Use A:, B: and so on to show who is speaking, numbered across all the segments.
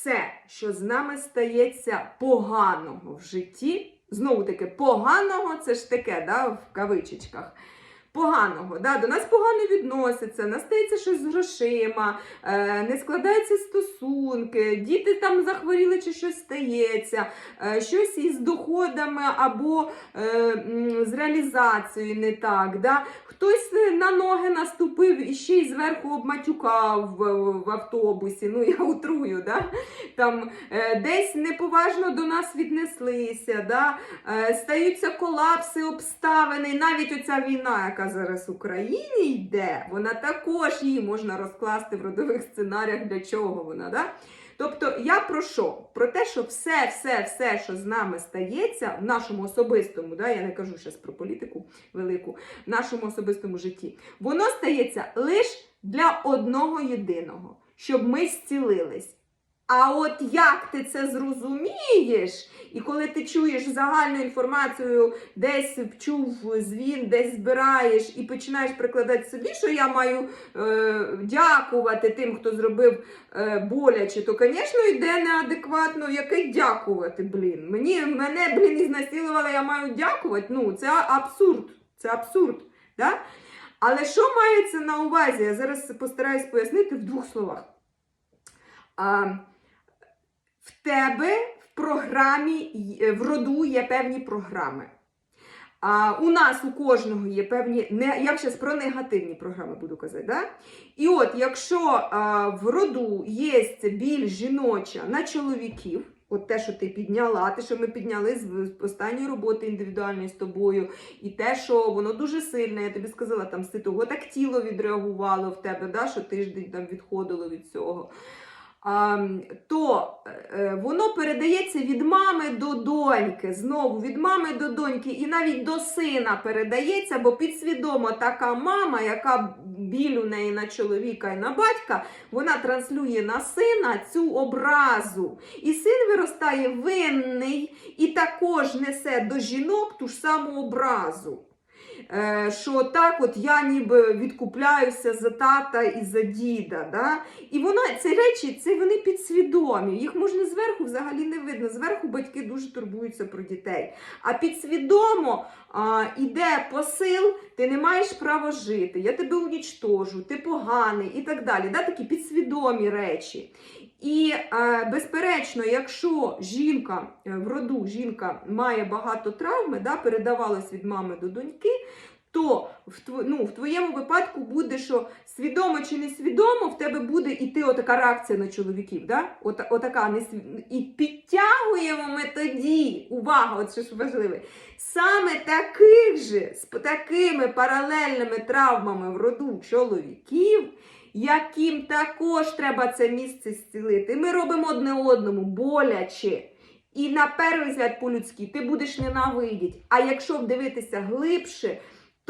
A: все, що з нами стається поганого в житті, знову таки, поганого це ж таке, да, в кавичечках. Поганого, да, до нас погано відносяться, нас стається щось з грошима, е, не складаються стосунки, діти там захворіли чи щось стається, е, щось із доходами або е, з реалізацією не так. Да? Хтось е, на ноги наступив і ще й зверху обматюкав в, в автобусі. Ну, я утрую, да? там е, десь неповажно до нас віднеслися, да? е, стаються колапси, обставини. Навіть оця війна, яка зараз в Україні йде, вона також її можна розкласти в родових сценаріях, для чого вона. Да? Тобто я про що? Про те, що все, все, все, що з нами стається в нашому особистому, да, я не кажу зараз про політику велику, в нашому особистому житті, воно стається лише для одного єдиного, щоб ми зцілились. А от як ти це зрозумієш, і коли ти чуєш загальну інформацію, десь чув звін, десь збираєш і починаєш прикладати собі, що я маю е, дякувати тим, хто зробив е, боляче, то, звісно, йде неадекватно, яке дякувати, блін. Мені, мене, блін, ізнасилували, я маю дякувати. Ну, це абсурд. Це абсурд. Да? Але що мається на увазі? Я зараз постараюсь пояснити в двох словах. А, в тебе в програмі, в роду є певні програми. А, у нас у кожного є певні, не, я зараз про негативні програми буду казати. Да? І от, якщо а, в роду є біль жіноча на чоловіків, от те, що ти підняла, те, що ми підняли з з останньої роботи індивідуальної з тобою, і те, що воно дуже сильне, я тобі сказала, там з того так тіло відреагувало в тебе, да, що тиждень там відходило від цього. А, то е, воно передається від мами до доньки, знову від мами до доньки, і навіть до сина передається, бо підсвідомо така мама, яка біль у неї на чоловіка і на батька, вона транслює на сина цю образу. І син виростає винний і також несе до жінок ту ж саму образу. Е, Що так, от я ніби відкупляюся за тата і за діда. Да? І вона ці речі це вони підсвідомі. Їх можна зверху взагалі не видно. Зверху батьки дуже турбуються про дітей. А підсвідомо а, іде посил, ти не маєш права жити, я тебе унічтожу, ти поганий і так далі. Да? Такі підсвідомі речі. І е, безперечно, якщо жінка е, в роду жінка має багато травми, да, передавалось від мами до доньки, то в, ну, в твоєму випадку буде, що свідомо чи несвідомо в тебе буде іти отака реакція на чоловіків. Да? От, отака несві- І підтягуємо ми тоді, увага, от що ж важливе, саме таких же, з такими паралельними травмами в роду чоловіків, яким також треба це місце зцілити. Ми робимо одне одному боляче. І на перший взгляд по-людськи ти будеш ненавидіти. А якщо дивитися глибше,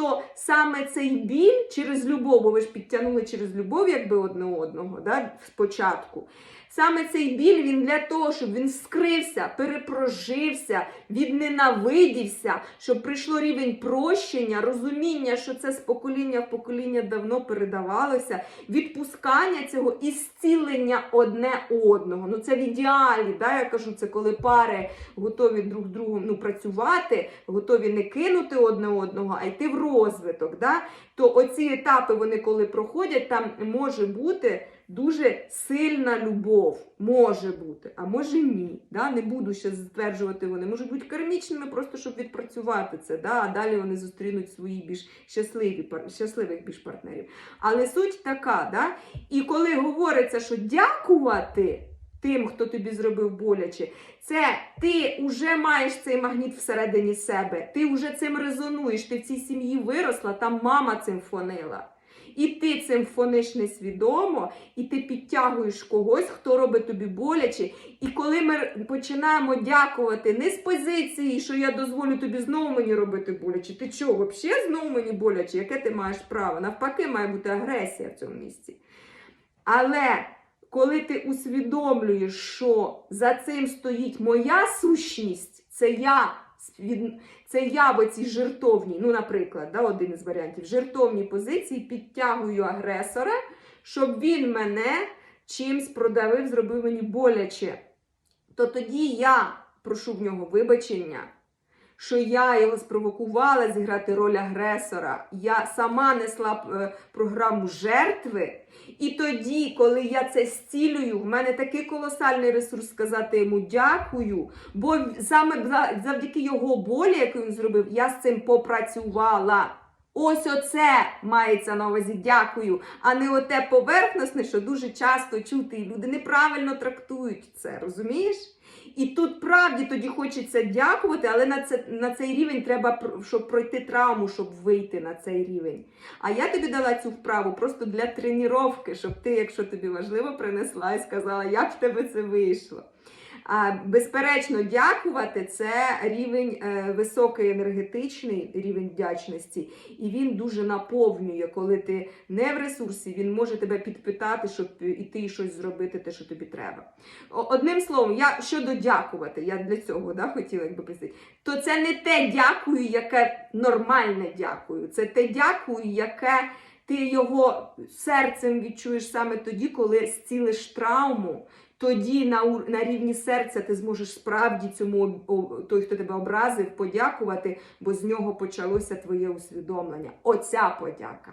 A: то саме цей біль через любов, бо ви ж підтягнули через любов, якби одне одного, да, спочатку. Саме цей біль він для того, щоб він скрився, перепрожився, відненавидівся, щоб прийшло рівень прощення, розуміння, що це з покоління в покоління давно передавалося, відпускання цього і зцілення одне одного. Ну це в ідеалі, да, я кажу, це коли пари готові друг другом ну, працювати, готові не кинути одне одного, а йти в розвиток. Да? То оці етапи, вони коли проходять, там може бути дуже сильна любов. Може бути, а може ні. Да? Не буду ще стверджувати, вони можуть бути кармічними, просто щоб відпрацювати це. Да? А далі вони зустрінуть свої більш щасливі, щасливих більш партнерів. Але суть така, да? і коли говориться, що дякувати тим, хто тобі зробив боляче, це ти вже маєш цей магніт всередині себе, ти вже цим резонуєш, ти в цій сім'ї виросла, там мама цим фонила. І ти цим фониш несвідомо, і ти підтягуєш когось, хто робить тобі боляче. І коли ми починаємо дякувати не з позиції, що я дозволю тобі знову мені робити боляче. Ти чого, взагалі знову мені боляче? Яке ти маєш право? Навпаки, має бути агресія в цьому місці. Але коли ти усвідомлюєш, що за цим стоїть моя сущність, це я. Це я в оцій жертовній, ну, наприклад, да, один із варіантів, жертовній позиції підтягую агресора, щоб він мене чимсь продавив, зробив мені боляче, то тоді я прошу в нього вибачення, що я його спровокувала зіграти роль агресора. Я сама несла е, програму жертви. І тоді, коли я це зцілюю, в мене такий колосальний ресурс сказати йому дякую, бо саме завдяки його болі, яку він зробив, я з цим попрацювала. Ось оце мається на увазі дякую, а не оте поверхностне, що дуже часто чути, і люди неправильно трактують це, розумієш? І тут правді тоді хочеться дякувати, але на, це, на цей рівень треба, щоб пройти травму, щоб вийти на цей рівень. А я тобі дала цю вправу просто для тренування, щоб ти, якщо тобі важливо, принесла і сказала, як в тебе це вийшло. Безперечно, дякувати це рівень е, високий енергетичний рівень вдячності, і він дуже наповнює, коли ти не в ресурсі, він може тебе підпитати, щоб і щось зробити, те, що тобі треба. Одним словом, я щодо дякувати, я для цього да, хотіла якби пояснити, то це не те дякую, яке нормальне дякую. Це те дякую, яке ти його серцем відчуєш саме тоді, коли зцілиш травму. Тоді на, на рівні серця ти зможеш справді цьому той, хто тебе образив, подякувати, бо з нього почалося твоє усвідомлення. Оця подяка.